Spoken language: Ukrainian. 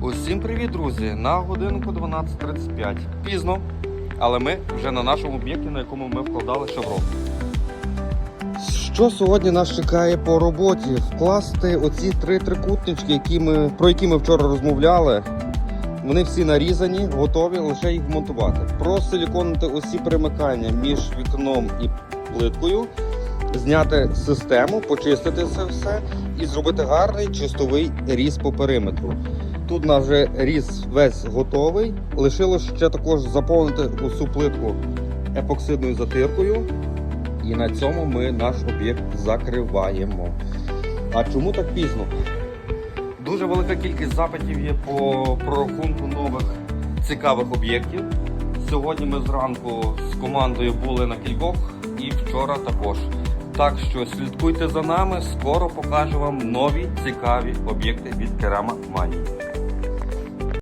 12.35. Пізно, але ми вже на нашому об'єкті, на якому ми вкладали шеврон. Що сьогодні нас чекає по роботі? Вкласти оці три трикутнички, які ми, про які ми вчора розмовляли. Вони всі нарізані, готові лише їх вмонтувати. Просиліконити усі перемикання між вікном і плиткою, зняти систему, почистити це все і зробити гарний чистовий різ по периметру. Тут у нас вже різ весь готовий. Лишилось ще також заповнити усю плитку епоксидною затиркою. І на цьому ми наш об'єкт закриваємо. А чому так пізно? Дуже велика кількість запитів є по прорахунку нових цікавих об'єктів. Сьогодні ми зранку з командою були на кількох і вчора також. Так що слідкуйте за нами, скоро покажу вам нові цікаві об'єкти від Керама Манії.